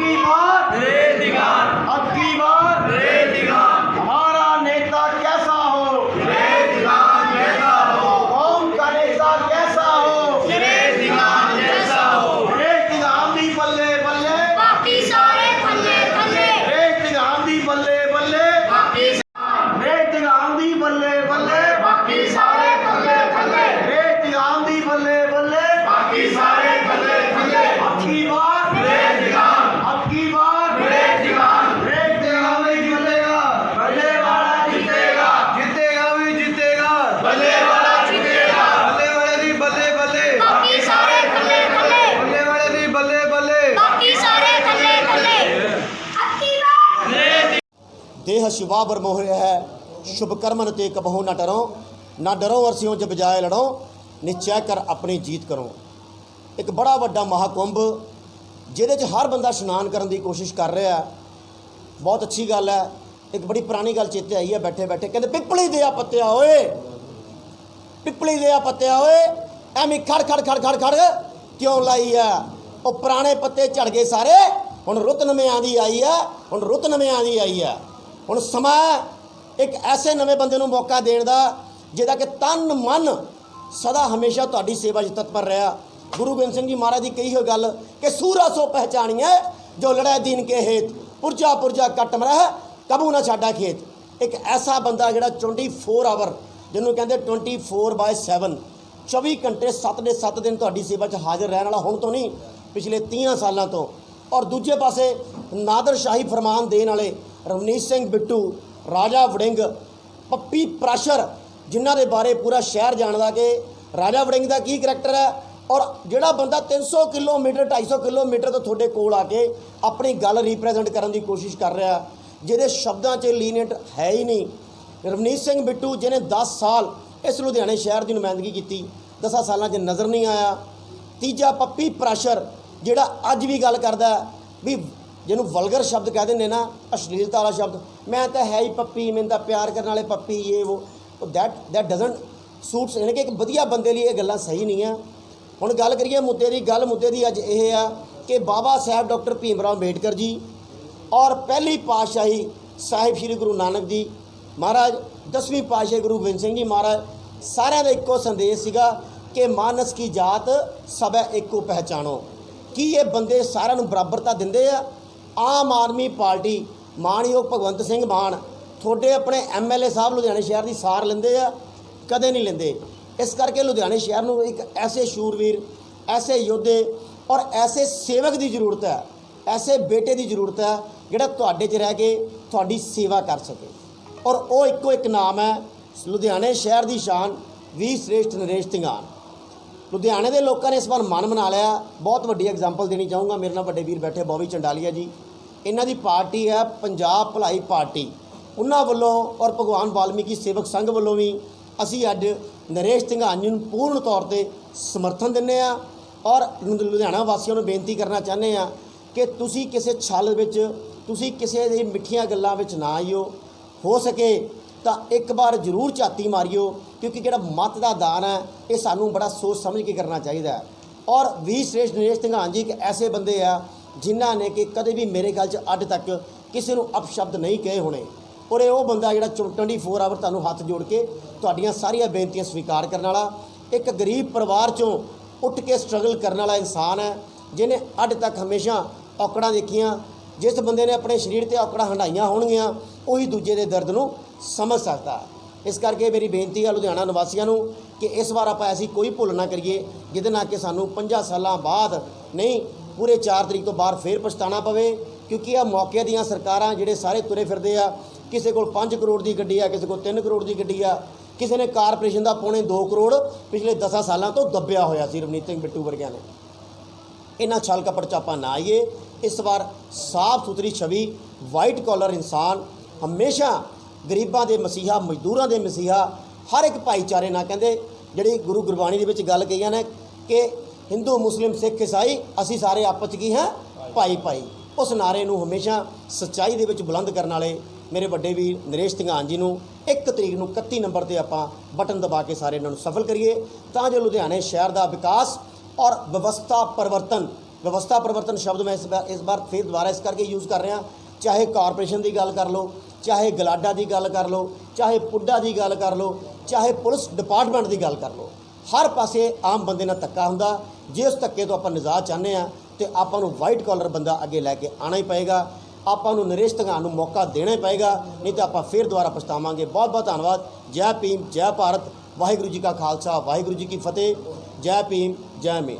की ਦੇਹ ਸ਼ਿਵਾ ਬਰਮੋਹਿ ਹੈ। ਸ਼ੁਭ ਕਰਮਨ ਤੇ ਕਬਹੂ ਨਾ ਡਰੋ ਨਾ ਡਰੋ ਅਰਸਿਓ ਜਬ ਜਾਏ ਲੜੋ ਨਿਚੈ ਕਰ ਆਪਣੀ ਜੀਤ ਕਰੋ। ਇੱਕ ਬੜਾ ਵੱਡਾ ਮਹਾਕੁੰਭ, ਜਿਹਦੇ 'ਚ ਹਰ ਬੰਦਾ ਇਸ਼ਨਾਨ ਕਰਨ ਦੀ ਕੋਸ਼ਿਸ਼ ਕਰ ਰਿਹਾ ਬਹੁਤ ਅੱਛੀ ਗੱਲ ਹੈ। ਇੱਕ ਬੜੀ ਪੁਰਾਣੀ ਗੱਲ ਚੇਤੇ ਆਈ ਹੈ, ਬੈਠੇ ਬੈਠੇ। ਕਹਿੰਦੇ, ਪਿੱਪਲੀ ਦੇ ਆ ਪੱਤਿਆ ਓਏ। ਪਿੱਪਲੀ ਦੇ ਆ ਪੱਤਿਆ ਓਏ। ਐਵੇਂ ਖੜ ਖੜ ਖੜ ਖੜ ਖੜ ਕਿਉਂ ਲਾਈ ਆ ਉਹ ਪੁਰਾਣੇ ਪੱਤੇ ਝੜ ਗਏ ਸਾਰੇ। ਹੁਣ ਰੁੱਤ ਨਵਿਆਂ ਦੀ ਆਈ ਆ ਹੁਣ ਰੁੱਤ ਨਵਿਆਂ ਦੀ ਆਈ ਆ ਹੁਣ ਸਮਾਂ ਇੱਕ ਐਸੇ ਨਵੇਂ ਬੰਦੇ ਨੂੰ ਮੌਕਾ ਦੇਣ ਦਾ, ਜਿਹਦਾ ਕਿ ਤਨ ਮਨ ਸਦਾ ਹਮੇਸ਼ਾ ਤੁਹਾਡੀ ਸੇਵਾ 'ਚ ਤਤਪਰ ਰਿਹਾ। ਗੁਰੂ ਗੋਬਿੰਦ ਸਿੰਘ ਜੀ ਮਹਾਰਾਜ ਦੀ ਕਹੀ ਹੋਈ ਗੱਲ ਕਿ ਸੂਰਾ ਸੋ ਪਹਿਚਾਣੀਐ, ਜੋ ਲੜੈ ਦੀਨ ਕੇ ਹੇਤ, ਪੁਰਜਾ ਪੁਰਜਾ ਕੱਟ ਮਰਹਿ, ਕਬੂ ਨਾ ਛਾਡਾ ਖੇਤ। ਇੱਕ ਐਸਾ ਬੰਦਾ ਜਿਹੜਾ 24 ਆਵਰ ਜਿਹਨੂੰ ਕਹਿੰਦੇ 24 ਬਾਏ 7 24 ਘੰਟੇ 7 ਦੇ 7 ਦਿਨ ਤੁਹਾਡੀ ਸੇਵਾ 'ਚ ਹਾਜ਼ਰ ਰਹਿਣ ਵਾਲਾ ਹੁਣ ਤੋਂ ਨਹੀਂ, ਪਿਛਲੇ 30 ਸਾਲਾਂ ਤੋਂ। ਔਰ ਦੂਜੇ ਪਾਸੇ ਨਾਦਰ ਸ਼ਾਹੀ ਫਰਮਾਨ ਦੇਣ ਵਾਲੇ ਰਵਨੀਤ ਸਿੰਘ ਬਿੱਟੂ, ਰਾਜਾ ਵੜਿੰਗ, ਪੱਪੀ ਪ੍ਰੈਸ਼ਰ, ਜਿਨ੍ਹਾਂ ਦੇ ਬਾਰੇ ਪੂਰਾ ਸ਼ਹਿਰ ਜਾਣਦਾ ਕਿ ਰਾਜਾ ਵੜਿੰਗ ਦਾ ਕੀ ਕਰੈਕਟਰ ਹੈ ਔਰ ਜਿਹੜਾ ਬੰਦਾ 300 ਕਿਲੋਮੀਟਰ 250 ਕਿਲੋਮੀਟਰ ਤੋਂ ਤੁਹਾਡੇ ਕੋਲ ਆ ਕੇ ਆਪਣੀ ਗੱਲ ਰਿਪਰੈਜ਼ੈਂਟ ਕਰਨ ਦੀ ਕੋਸ਼ਿਸ਼ ਕਰ ਰਿਹਾ, ਜਿਹਦੇ ਸ਼ਬਦਾਂ 'ਚ ਲੀਨੀਅੰਟ ਹੈ ਹੀ ਨਹੀਂ। ਰਵਨੀਤ ਸਿੰਘ ਬਿੱਟੂ, ਜਿਹਨੇ 10 ਸਾਲ ਇਸ ਲੁਧਿਆਣੇ ਸ਼ਹਿਰ ਦੀ ਨੁਮਾਇੰਦਗੀ ਕੀਤੀ 10 ਸਾਲਾਂ 'ਚ ਨਜ਼ਰ ਨਹੀਂ ਆਇਆ। ਤੀਜਾ ਪੱਪੀ ਪ੍ਰੈਸ਼ਰ, ਜਿਹੜਾ ਅੱਜ ਵੀ ਗੱਲ ਕਰਦਾ ਵੀ ਜਿਹਨੂੰ ਵਲਗਰ ਸ਼ਬਦ ਕਹਿ ਦਿੰਦੇ ਨਾ ਅਸ਼ਲੀਲਤਾ ਵਾਲਾ ਸ਼ਬਦ, ਮੈਂ ਤਾਂ ਹੈ ਹੀ ਪੱਪੀ, ਮੈਨੂੰ ਤਾਂ ਪਿਆਰ ਕਰਨ ਵਾਲੇ ਪੱਪੀ, ਇਹ ਉਹ ਦੈਟ ਦੈਟ ਡਸਨਟ ਸੂਟਸ ਯਾਨੀ ਕਿ ਇੱਕ ਵਧੀਆ ਬੰਦੇ ਲਈ ਇਹ ਗੱਲਾਂ ਸਹੀ ਨਹੀਂ ਆ। ਹੁਣ ਗੱਲ ਕਰੀਏ ਮੁੱਦੇ ਦੀ, ਗੱਲ ਮੁੱਦੇ ਦੀ ਅੱਜ ਇਹ ਆ ਕਿ ਬਾਬਾ ਸਾਹਿਬ ਡਾਕਟਰ ਭੀਮ ਭੀਮਰਾਓ ਅੰਬੇਡਕਰ ਜੀ ਔਰ ਪਹਿਲੀ ਪਾਤਸ਼ਾਹੀ ਸਾਹਿਬ ਸ੍ਰੀ ਗੁਰੂ ਨਾਨਕ ਜੀ, ਮਹਾਰਾਜ ਦਸਵੀਂ ਪਾਤਸ਼ਾਹੀ ਗੁਰੂ ਗੋਬਿੰਦ ਸਿੰਘ ਜੀ ਮਹਾਰਾਜ, ਸਾਰਿਆਂ ਦਾ ਇੱਕੋ ਸੰਦੇਸ਼ ਸੀਗਾ ਕਿ ਮਾਨਸ ਕੀ ਜਾਤ ਸਭੈ ਇੱਕੋ ਪਹਿਚਾਣੋ। ਕੀ ਇਹ ਬੰਦੇ ਸਾਰਿਆਂ ਨੂੰ ਬਰਾਬਰਤਾ ਦਿੰਦੇ ਆ? ਆਮ ਆਦਮੀ ਪਾਰਟੀ ਮਾਨਯੋਗ ਭਗਵੰਤ ਸਿੰਘ ਮਾਨ ਤੁਹਾਡੇ ਆਪਣੇ ਐਮਐਲਏ ਸਾਹਿਬ ਲੁਧਿਆਣੇ ਸ਼ਹਿਰ ਦੀ ਸਾਰ ਲੈਂਦੇ ਆ, ਕਦੇ ਨਹੀਂ ਲੈਂਦੇ। ਇਸ ਕਰਕੇ ਲੁਧਿਆਣੇ ਸ਼ਹਿਰ ਨੂੰ ਇੱਕ ਐਸੇ ਸ਼ੂਰਵੀਰ, ਐਸੇ ਯੋਧੇ ਔਰ ਐਸੇ ਸੇਵਕ ਦੀ ਜ਼ਰੂਰਤ ਹੈ, ਐਸੇ ਬੇਟੇ ਦੀ ਜ਼ਰੂਰਤ ਹੈ, ਜਿਹੜਾ ਤੁਹਾਡੇ 'ਚ ਰਹਿ ਕੇ ਤੁਹਾਡੀ ਸੇਵਾ ਕਰ ਸਕੇ। ਔਰ ਉਹ ਇੱਕੋ ਇੱਕ ਨਾਮ ਹੈ, ਲੁਧਿਆਣੇ ਸ਼ਹਿਰ ਦੀ ਸ਼ਾਨ, ਵੀ ਸ੍ਰੇਸ਼ਟ ਨਰੇਸ਼ ਧਿੰਗਾਨ ਲੁਧਿਆਣੇ ਦੇ ਲੋਕਾਂ ਨੇ ਇਸ ਵਾਰ ਮਨ ਬਣਾ ਲਿਆ। ਬਹੁਤ ਵੱਡੀ ਐਗਜ਼ਾਮਪਲ ਦੇਣੀ ਚਾਹੂੰਗਾ। ਮੇਰੇ ਨਾਲ ਵੱਡੇ ਵੀਰ ਬੈਠੇ ਬੋਵੀ ਚੰਡਾਲੀਆ ਜੀ। ਇਹਨਾਂ ਦੀ ਪਾਰਟੀ ਹੈ ਪੰਜਾਬ ਭਲਾਈ ਪਾਰਟੀ। ਉਹਨਾਂ ਵੱਲੋਂ ਔਰ ਭਗਵਾਨ ਵਾਲਮੀਕੀ ਸੇਵਕ ਸੰਘ ਵੱਲੋਂ ਵੀ ਅਸੀਂ ਅੱਜ ਨਰੇਸ਼ ਧਿੰਗਾਨ ਨੂੰ ਪੂਰਨ ਤੌਰ ਤੇ ਸਮਰਥਨ ਦਿੰਦੇ ਆ ਔਰ ਲੁਧਿਆਣਾ ਵਾਸੀਆਂ ਨੂੰ ਬੇਨਤੀ ਕਰਨਾ ਚਾਹੁੰਦੇ ਆ ਕਿ ਤੁਸੀਂ ਕਿਸੇ ਛਲ ਵਿੱਚ, ਤੁਸੀਂ ਕਿਸੇ ਦੀ ਮਿੱਠੀਆਂ ਗੱਲਾਂ ਵਿੱਚ ਨਾ ਆਇਓ। ਹੋ ਸਕੇ ਤਾਂ ਇੱਕ ਵਾਰ ਜ਼ਰੂਰ ਝਾਤੀ ਮਾਰਿਓ, ਕਿਉਂਕਿ ਜਿਹੜਾ ਮਤ ਦਾ ਦਾਨ ਹੈ, ਇਹ ਸਾਨੂੰ ਬੜਾ ਸੋਚ ਸਮਝ ਕੇ ਕਰਨਾ ਚਾਹੀਦਾ ਹੈ। ਔਰ ਵੀ ਸ੍ਰੇਸ਼ਟ ਨਰੇਸ਼ ਧੰਗਾਨ ਜੀ ਇੱਕ ਐਸੇ ਬੰਦੇ ਆ ਜਿਨ੍ਹਾਂ ਨੇ ਕਿ ਕਦੇ ਵੀ ਮੇਰੇ ਗੱਲ 'ਚ ਅੱਜ ਤੱਕ ਕਿਸੇ ਨੂੰ ਅਪਸ਼ਬਦ ਨਹੀਂ ਕਹੇ ਹੋਣੇ। ਔਰ ਇਹ ਉਹ ਬੰਦਾ ਜਿਹੜਾ 24 ਆਵਰ ਤੁਹਾਨੂੰ ਹੱਥ ਜੋੜ ਕੇ ਤੁਹਾਡੀਆਂ ਸਾਰੀਆਂ ਬੇਨਤੀਆਂ ਸਵੀਕਾਰ ਕਰਨ ਵਾਲਾ, ਇੱਕ ਗਰੀਬ ਪਰਿਵਾਰ 'ਚੋਂ ਉੱਠ ਕੇ ਸਟਰਗਲ ਕਰਨ ਵਾਲਾ ਇਨਸਾਨ ਹੈ, ਜਿਹਨੇ ਅੱਜ ਤੱਕ ਹਮੇਸ਼ਾ ਔਕੜਾਂ ਦੇਖੀਆਂ। ਜਿਸ ਬੰਦੇ ਨੇ ਆਪਣੇ ਸਰੀਰ ਤੇ ਔਕੜਾਂ ਹੰਡਾਈਆਂ ਹੋਣਗੀਆਂ, ਉਹੀ ਦੂਜੇ ਦੇ ਦਰਦ ਨੂੰ ਸਮਝ ਸਕਦਾ। ਇਸ ਕਰਕੇ ਮੇਰੀ ਬੇਨਤੀ ਹੈ ਲੁਧਿਆਣਾ ਨਿਵਾਸੀਆਂ ਨੂੰ ਕਿ ਇਸ ਵਾਰ ਆਪਾਂ ਐਸੀ ਕੋਈ ਭੁੱਲ ਨਾ ਕਰੀਏ, ਜਿਹਦੇ ਨਾਲ ਕਿ ਸਾਨੂੰ 50 ਸਾਲਾਂ ਬਾਅਦ ਨਹੀਂ, ਪੂਰੇ 4 ਤਰੀਕ ਤੋਂ ਬਾਅਦ ਫੇਰ ਪਛਤਾਣਾ ਪਵੇ, ਕਿਉਂਕਿ ਇਹ ਮੌਕੇ ਦੀਆਂ ਸਰਕਾਰਾਂ ਜਿਹੜੇ ਸਾਰੇ ਤੁਰੇ ਫਿਰਦੇ ਆ, ਕਿਸੇ ਕੋਲ 5 ਕਰੋੜ ਦੀ ਗੱਡੀ ਆ, ਕਿਸੇ ਕੋਲ 3 ਕਰੋੜ ਦੀ ਗੱਡੀ ਆ, ਕਿਸੇ ਨੇ ਕਾਰਪੋਰੇਸ਼ਨ ਦਾ ਪੌਣੇ 2 ਕਰੋੜ ਪਿਛਲੇ 10 ਸਾਲਾਂ ਤੋਂ ਦੱਬਿਆ ਹੋਇਆ ਸੀ ਰਵਨੀਤ ਸਿੰਘ ਬਿੱਟੂ ਵਰਗਿਆਂ ਨੇ। ਇਹਨਾਂ ਛਲ ਕਪਟ ਚ ਆਪਾਂ ਨਾ ਆਈਏ, ਇਸ ਵਾਰ ਸਾਫ਼ ਸੁਥਰੀ ਛਵੀ ਵਾਈਟ ਕਾਲਰ ਇਨਸਾਨ, ਹਮੇਸ਼ਾ ਗਰੀਬਾਂ ਦੇ ਮਸੀਹਾ, ਮਜ਼ਦੂਰਾਂ ਦੇ ਮਸੀਹਾ, ਹਰ ਇੱਕ ਭਾਈਚਾਰੇ ਨਾਲ ਕਹਿੰਦੇ, ਜਿਹੜੀ ਗੁਰੂ ਗੁਰਬਾਣੀ ਦੇ ਵਿੱਚ ਗੱਲ ਕਹੀਆਂ ਨੇ ਕਿ ਹਿੰਦੂ, ਮੁਸਲਿਮ, ਸਿੱਖ, ਈਸਾਈ, ਅਸੀਂ ਸਾਰੇ ਆਪਸ 'ਚ ਕੀ ਹਾਂ? ਭਾਈ ਭਾਈ। ਉਸ ਨਾਰੇ ਨੂੰ ਹਮੇਸ਼ਾ ਸੱਚਾਈ ਦੇ ਵਿੱਚ ਬੁਲੰਦ ਕਰਨ ਵਾਲੇ ਮੇਰੇ ਵੱਡੇ ਵੀਰ ਨਰੇਸ਼ ਧਿੰਗਾਨ ਜੀ ਨੂੰ 1 ਤਰੀਕ ਨੂੰ 31 ਨੰਬਰ ਤੇ ਆਪਾਂ ਬਟਨ ਦਬਾ ਕੇ ਸਾਰੇ ਇਹਨਾਂ ਨੂੰ ਸਫਲ ਕਰੀਏ। ਤਾਂ ਜੋ ਲੁਧਿਆਣੇ ਸ਼ਹਿਰ ਦਾ ਵਿਕਾਸ ਔਰ ਵਿਵਸਥਾ ਪਰਿਵਰਤਨ ਵਿਵਸਥਾ ਪਰਿਵਰਤਨ ਸ਼ਬਦ ਮੈਂ ਇਸ ਵਾਰ ਇਸ ਵਾਰ ਫਿਰ ਦੁਬਾਰਾ ਇਸ ਕਰਕੇ ਯੂਜ਼ ਕਰ ਰਿਹਾ ਚਾਹੇ ਕਾਰਪੋਰੇਸ਼ਨ ਦੀ ਗੱਲ ਕਰ ਲਓ, ਚਾਹੇ ਗਲਾਡਾ ਦੀ ਗੱਲ ਕਰ ਲਓ, ਚਾਹੇ ਪੁੱਡਾ ਦੀ ਗੱਲ ਕਰ ਲਓ, ਚਾਹੇ ਪੁਲਿਸ ਡਿਪਾਰਟਮੈਂਟ ਦੀ ਗੱਲ ਕਰ ਲਓ, ਹਰ ਪਾਸੇ ਆਮ ਬੰਦੇ ਨਾਲ ਧੱਕਾ ਹੁੰਦਾ। ਜੇ ਉਸ ਧੱਕੇ ਤੋਂ ਆਪਾਂ ਨਿਜਾਤ ਚਾਹੁੰਦੇ ਆ ਤੇ ਆਪਾਂ ਨੂੰ ਵਾਈਟ ਕਾਲਰ ਬੰਦਾ ਅੱਗੇ ਲੈ ਕੇ ਆਣਾ ਹੀ ਪਏਗਾ। ਆਪਾਂ ਨੂੰ ਨਰੇਸ਼ ਧੰਗਾਨ ਨੂੰ ਮੌਕਾ ਦੇਣਾ ਹੀ ਪਏਗਾ, ਨਹੀਂ ਤਾਂ ਆਪਾਂ ਫਿਰ ਦੁਬਾਰਾ ਪਛਤਾਵਾਂਗੇ। ਬਹੁਤ ਬਹੁਤ ਧੰਨਵਾਦ। ਜੈ ਭੀਮ, ਜੈ ਭਾਰਤ। ਵਾਹਿਗੁਰੂ ਜੀ ਕਾ ਖਾਲਸਾ, ਵਾਹਿਗੁਰੂ ਜੀ ਕੀ ਫਤਿਹ। ਜੈ ਭੀਮ, ਜੈ ਮੇ